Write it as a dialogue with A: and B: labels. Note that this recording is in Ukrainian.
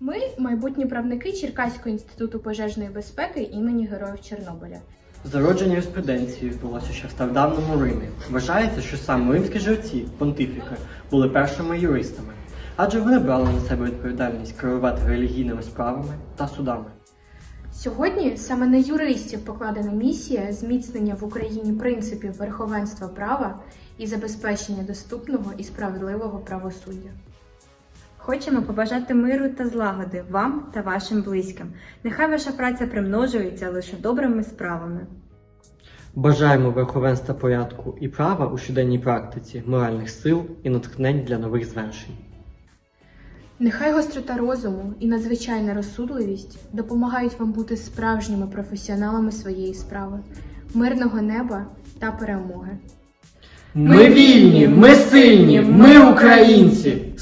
A: Ми майбутні правники Черкаського інституту пожежної безпеки імені Героїв Чорнобиля.
B: Зародження юриспруденції відбулося ще в стародавньому Римі. Вважається, що саме римські жерці, понтифіки, були першими юристами, адже вони брали на себе відповідальність керувати релігійними справами та судами.
A: Сьогодні саме на юристів покладена місія зміцнення в Україні принципів верховенства права і забезпечення доступного і справедливого правосуддя.
C: Хочемо побажати миру та злагоди вам та вашим близьким. Нехай ваша праця примножується лише добрими справами.
B: Бажаємо верховенства порядку і права у щоденній практиці, моральних сил і натхнень для нових звершень.
A: Нехай гострота розуму і надзвичайна розсудливість допомагають вам бути справжніми професіоналами своєї справи, мирного неба та перемоги.
B: Ми вільні, ми сильні, ми українці!